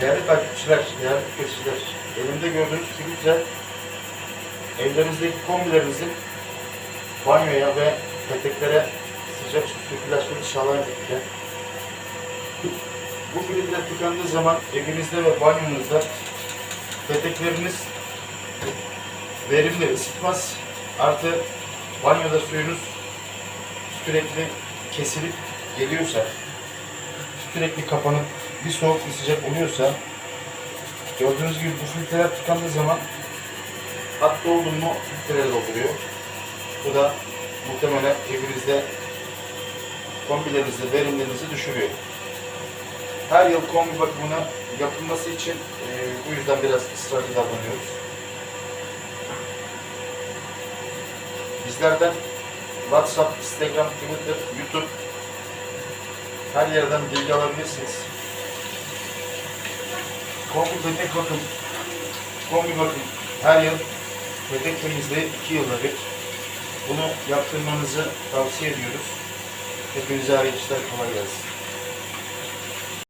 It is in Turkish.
Değerli takipçiler, değerli tüketiciler, elimde gördüğünüz kibritler evlerinizdeki kombilerinizin banyoya ve peteklere sıcak su sirkülasyonu sağlayan. Bu filtreler tıkandığı zaman evinizde ve banyonuzda petekleriniz verimli ısıtmaz. Artı banyoda suyunuz sürekli kesilip geliyorsa, sürekli kapanıp bir soğuk bir sıcak oluyorsa gördüğünüz gibi bu filtreler tıkandığı zaman hat doldu mu filtreler dolduruyor. Bu da muhtemelen evinizde kombilerinizde verimlerinizi düşürüyor. Her yıl kombi bakımına yapılması için e, bu yüzden biraz ısrarcı davranıyoruz. Bizlerden WhatsApp, Instagram, Twitter, YouTube her yerden bilgi alabilirsiniz. Kombi petek bakım, kombi bakım her yıl petek temizliği iki yılda bir. Bunu yaptırmanızı tavsiye ediyoruz. Hepinize hayırlı işler kolay gelsin.